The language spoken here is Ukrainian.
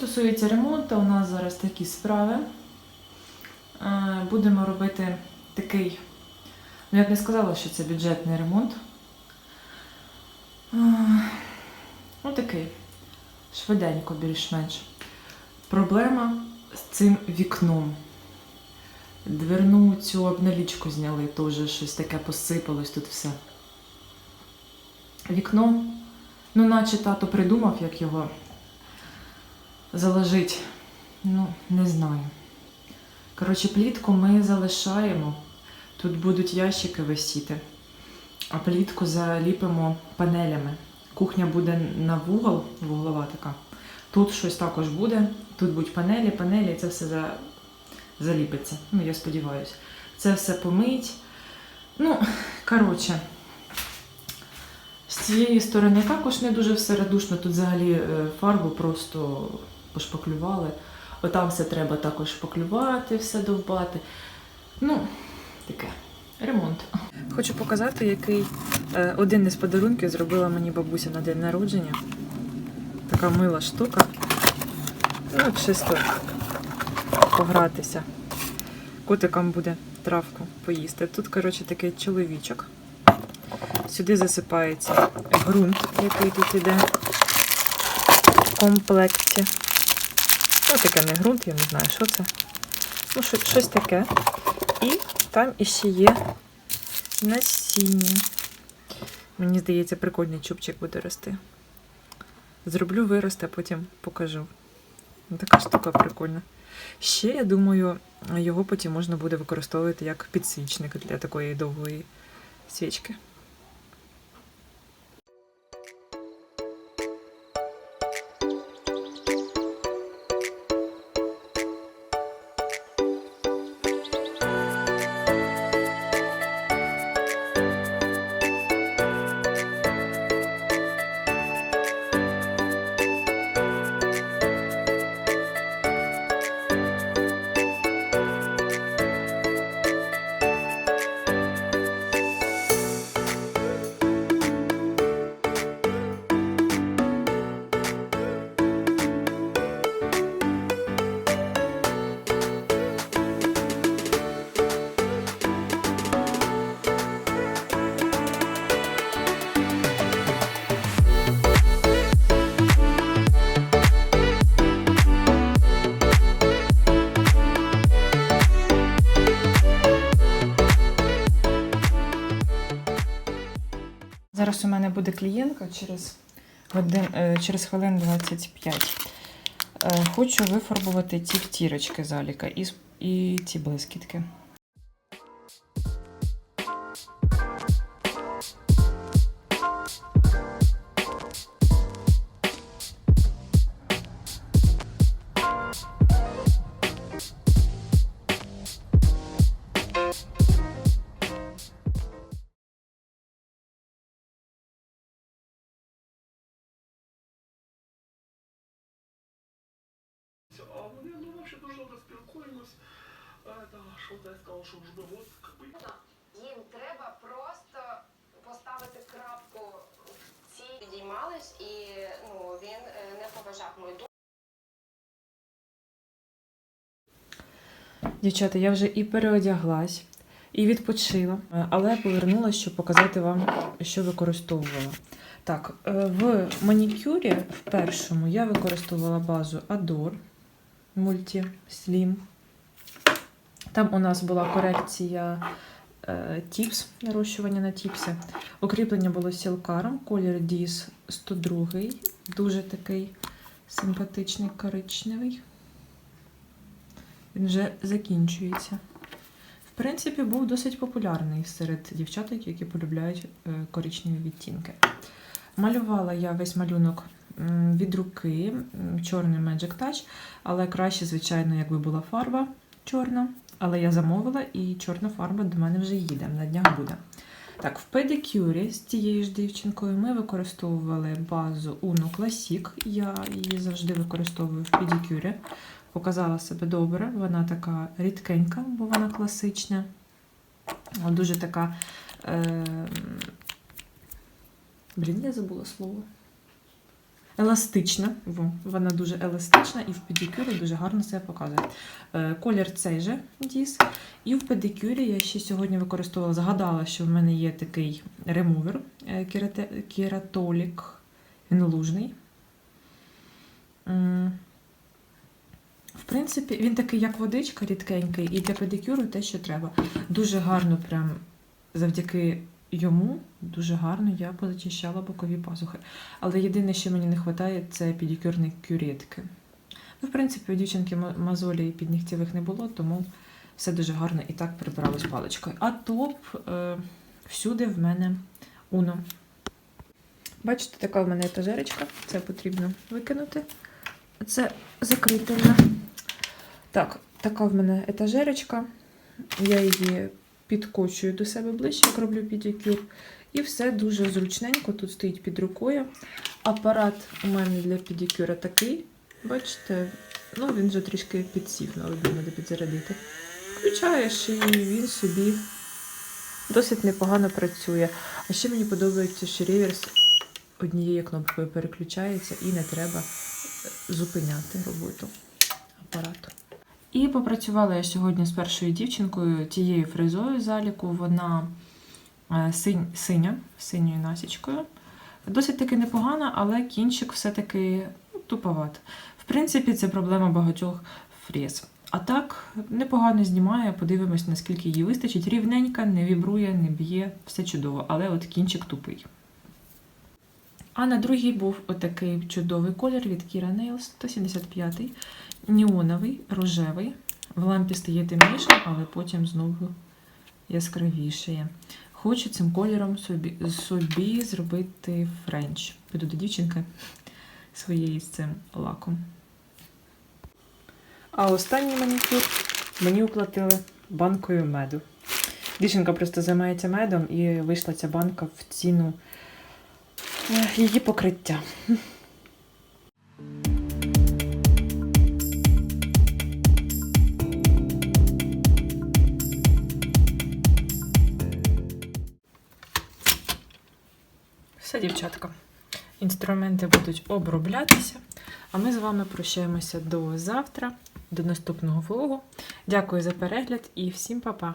стосується ремонту, у нас зараз такі справи. Е, Будемо робити такий, ну я б не сказала, що це бюджетний ремонт. Е, Ну, такий, швиденько, більш-менш. Проблема з цим вікном. Дверну цю обналічку зняли, теж щось таке посипалось тут все. Вікно, ну, наче тато придумав, як його заложить. Ну, не знаю. Коротше, плітку ми залишаємо. Тут будуть ящики висіти, а плітку заліпимо панелями. Кухня буде на вугол, вуглова така. Тут щось також буде. Тут будуть панелі, панелі, це все за... заліпиться. Ну, я сподіваюся. Це все помить. Ну, коротше, з цієї сторони також не дуже все радушно. Тут взагалі е, фарбу просто пошпаклювали. Отам все треба також шпаклювати, все довбати. Ну, таке. Ремонт. Хочу показати, який е, один із подарунків зробила мені бабуся на день народження. Така мила штука. Ну, чисто погратися. Котикам буде травку поїсти. Тут, коротше, такий чоловічок. Сюди засипається ґрунт, який тут іде в комплекті. Ну, таке не ґрунт, я не знаю, що це. Ну, що- щось таке. І там іще є насіння. Мені здається, прикольний чубчик буде рости. Зроблю виросте, а потім покажу. Ну, така штука прикольна. Ще, я думаю, його потім можна буде використовувати як підсвічник для такої довгої свічки. Зараз у мене буде клієнтка через, годин, е, через хвилин 25. Е, Хочу вифарбувати ті втірочки заліка і, і ці блискітки. Это, що я сказав, що вже от, как бы, Їм треба просто поставити крапку в цій підіймались, і ну він е, не поважав мою думку. Дівчата, я вже і переодяглась, і відпочила, е, але повернулася, щоб показати вам, що використовувала. Так, е, в манікюрі в першому я використовувала базу Adore Multi Slim. Там у нас була корекція е, тіпс, нарощування на тіпсі. Укріплення було сілкаром, колір Dis 102, дуже такий симпатичний коричневий. Він вже закінчується. В принципі, був досить популярний серед дівчаток, які полюбляють е, коричневі відтінки. Малювала я весь малюнок від руки, чорний Magic Touch, але краще, звичайно, якби була фарба чорна. Але я замовила і чорна фарба до мене вже їде, на днях буде. Так, в педикюрі з тією ж дівчинкою ми використовували базу Uno Classic. Я її завжди використовую в педикюрі. Показала себе добре. Вона така рідкенька, бо вона класична. Дуже така. Е... Блін, я забула слово. Еластична. Во, вона дуже еластична і в педикюрі дуже гарно себе показує. Е, Колір цей же Діс. І в педикюрі я ще сьогодні використовувала, згадала, що в мене є такий ремувер е, кератолік. Він лужний. В принципі, він такий, як водичка, рідкенький, і для педикюру те, що треба. Дуже гарно, прям завдяки йому, дуже гарно я позачищала бокові пазухи. Але єдине, що мені не вистачає, це педикюрні кюретки. Ну, в принципі, у дівчинки мозолі і піднігтєвих не було, тому все дуже гарно і так прибиралось паличкою. А топ е, всюди в мене уно. Бачите, така в мене етажерочка. Це потрібно викинути. Це закрительна. Так, така в мене етажерочка. Я її підкочую до себе ближче, як роблю педикюр. І все дуже зручненько тут стоїть під рукою. Апарат у мене для педикюра такий. Бачите, ну він вже трішки підсів, але треба підзарядити. Включаєш і він собі досить непогано працює. А ще мені подобається, що реверс однією кнопкою переключається і не треба зупиняти роботу апарату. І попрацювала я сьогодні з першою дівчинкою тією фрезою заліку. Вона е, синь, синя, синьою насічкою. Досить таки непогана, але кінчик все-таки ну, туповат. В принципі, це проблема багатьох фрез. А так, непогано знімає, подивимось, наскільки її вистачить. Рівненька, не вібрує, не б'є, все чудово, але от кінчик тупий. А на другій був отакий чудовий колір від Kira Nails 175 Неоновий, рожевий. В лампі стає темнішим, але потім знову яскравішає. Хочу цим кольором собі, собі зробити френч. Піду до дівчинки своєї з цим лаком. А останній манікюр мені оплатили банкою меду. Дівчинка просто займається медом і вийшла ця банка в ціну її покриття. Все, дівчатка. Інструменти будуть оброблятися. А ми з вами прощаємося до завтра, до наступного влогу. Дякую за перегляд і всім па-па!